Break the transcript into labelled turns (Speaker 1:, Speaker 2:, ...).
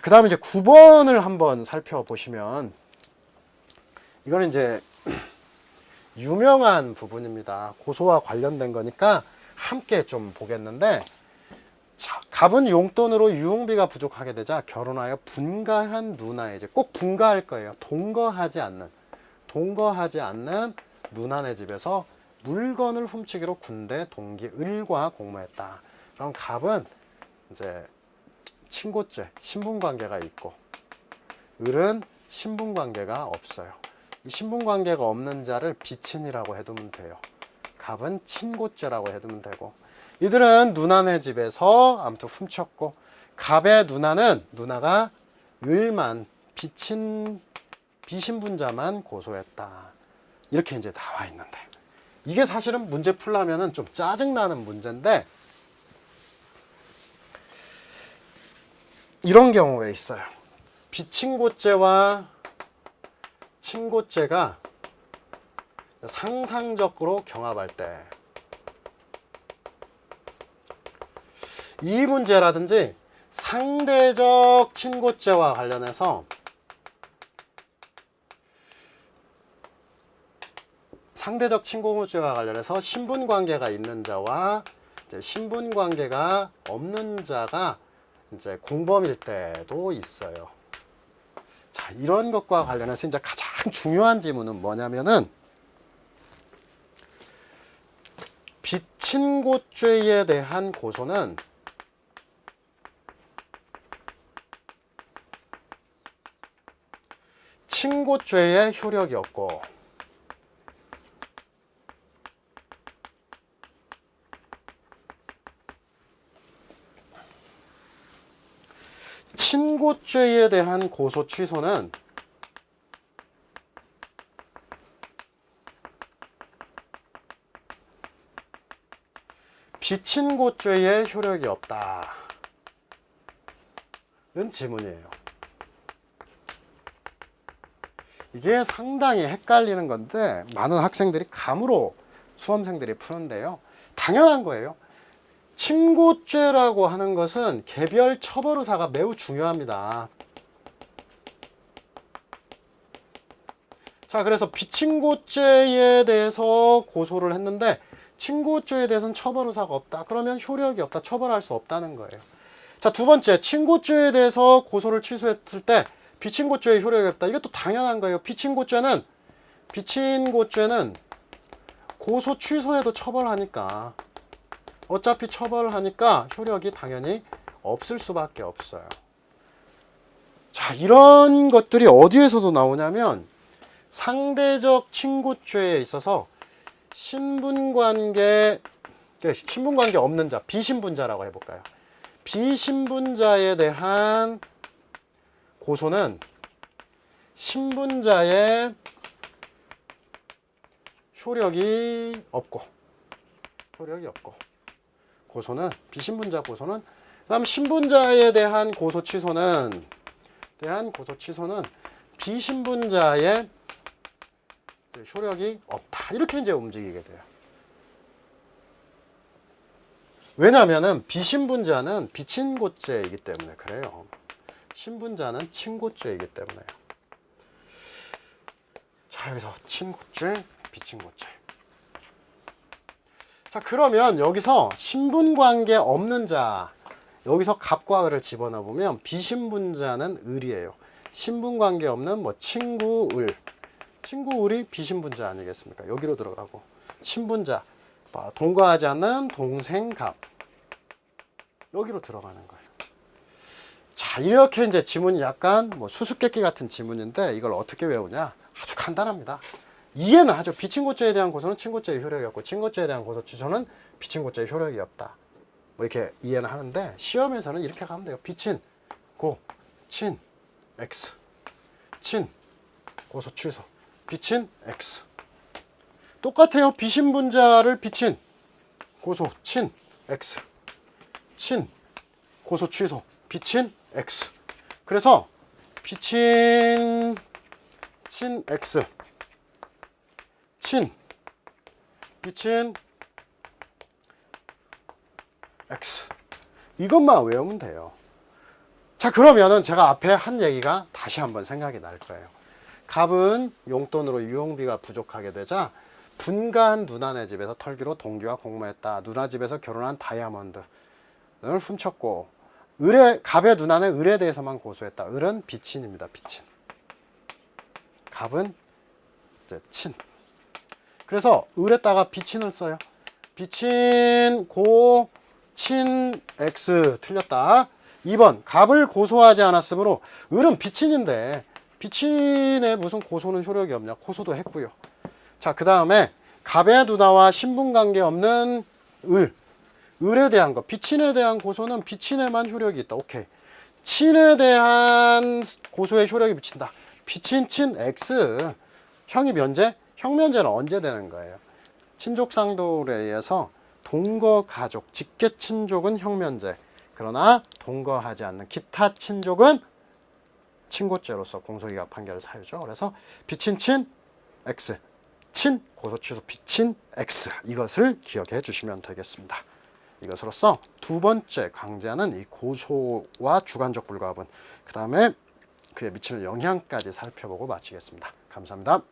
Speaker 1: 자, 그 다음에 이제 9번을 한번 살펴보시면, 이거는 이제 유명한 부분입니다. 고소와 관련된 거니까 함께 좀 보겠는데, 자, 갑은 용돈으로 유흥비가 부족하게 되자 결혼하여 분가한 누나의 이제 꼭 분가할 거예요. 동거하지 않는, 동거하지 않는 누나네 집에서 물건을 훔치기로 군대 동기 을과 공모했다. 그럼 갑은 이제 친고죄, 신분관계가 있고 을은 신분관계가 없어요. 이 신분관계가 없는 자를 비친이라고 해두면 돼요. 갑은 친고죄라고 해두면 되고 이들은 누나네 집에서 아무튼 훔쳤고 갑의 누나는 누나가 을만 비친 비신분자만 고소했다. 이렇게 이제 나와 있는데 이게 사실은 문제 풀려면은 좀 짜증나는 문제인데 이런 경우가 있어요. 비친고죄와 친고죄가 상상적으로 경합할 때 이 문제라든지 상대적 친고죄와 관련해서 상대적 친고죄와 관련해서 신분 관계가 있는 자와 이제 신분 관계가 없는 자가 이제 공범일 때도 있어요. 자, 이런 것과 관련해서 이제 가장 중요한 지문은 뭐냐면은 비친고죄에 대한 고소는 친고죄의 효력이 없고 친고죄에 대한 고소 취소는 비친고죄의 효력이 없다. 는 지문이에요. 이게 상당히 헷갈리는 건데 많은 학생들이 감으로 수험생들이 푸는데요. 당연한 거예요. 친고죄라고 하는 것은 개별 처벌 의사가 매우 중요합니다. 자, 그래서 비친고죄에 대해서 고소를 했는데 친고죄에 대해서는 처벌 의사가 없다. 그러면 효력이 없다. 처벌할 수 없다는 거예요. 자, 두 번째, 친고죄에 대해서 고소를 취소했을 때 비친고죄의 효력이 없다. 이것도 당연한 거예요. 비친고죄는 비친고죄는 고소 취소해도 처벌하니까 어차피 처벌하니까 효력이 당연히 없을 수밖에 없어요. 자, 이런 것들이 어디에서도 나오냐면 상대적 친고죄에 있어서 신분관계 신분관계 없는 자, 비신분자라고 해볼까요? 비신분자에 대한 고소는 신분자의 효력이 없고 효력이 없고 고소는 비신분자 고소는 그다음 신분자에 대한 고소 취소는 대한 고소 취소는 비신분자의 효력이 없다 이렇게 이제 움직이게 돼요. 왜냐하면은 비신분자는 비친고죄이기 때문에 그래요. 신분자는 친고죄이기 때문에요. 자 여기서 친고죄, 비친고죄. 자 그러면 여기서 신분관계 없는 자 여기서 갑과 을을 집어넣어 보면 비신분자는 을이에요. 신분관계 없는 뭐 친구 을 친구 을이 비신분자 아니겠습니까? 여기로 들어가고 신분자 뭐 동거하지 않는 동생 갑 여기로 들어가는 거예요. 자 이렇게 이제 지문이 약간 뭐 수수께끼 같은 지문인데 이걸 어떻게 외우냐? 아주 간단합니다. 이해는 하죠. 비친고죄에 대한 고소는 친고죄의 효력이 없고 친고죄에 대한 고소 취소는 비친고죄의 효력이 없다. 뭐 이렇게 이해는 하는데 시험에서는 이렇게 가면 돼요. 비친 고, 친, x, 친, 고소 취소, 비친 x. 똑같아요. 비신분자를 비친 고소, 친, x, 친, 고소 취소, 비친 x. 그래서 비친 친 x 친 비친 x 이것만 외우면 돼요. 자 그러면은 제가 앞에 한 얘기가 다시 한번 생각이 날 거예요. 갑은 용돈으로 유용비가 부족하게 되자 분가한 누나네 집에서 털기로 동기와 공모했다. 누나 집에서 결혼한 다이아몬드를 훔쳤고 을의 갑의 누나는 을에 대해서만 고소했다. 을은 비친입니다. 비친. 갑은 이제 친. 그래서 을에다가 비친을 써요. 비친 고, 친, x 틀렸다. 2번 갑을 고소하지 않았으므로 을은 비친인데 비친에 무슨 고소는 효력이 없냐 고소도 했고요. 자, 그 다음에 갑의 누나와 신분관계 없는 을. 을에 대한 거, 비친에 대한 고소는 비친에만 효력이 있다. 오케이. 친에 대한 고소에 효력이 미친다. 비친 친 X. 형이 면제? 형 면제는 언제 되는 거예요? 친족 상도에 의해서 동거 가족, 직계 친족은 형 면제. 그러나 동거하지 않는 기타 친족은 친고죄로서 공소기각 판결을 사유죠. 그래서 비친 친 X. 친 고소 취소 비친 X 이것을 기억해 주시면 되겠습니다. 이것으로써 두 번째 강제하는 이 고소와 주관적 불가합은 그 다음에 그에 미치는 영향까지 살펴보고 마치겠습니다. 감사합니다.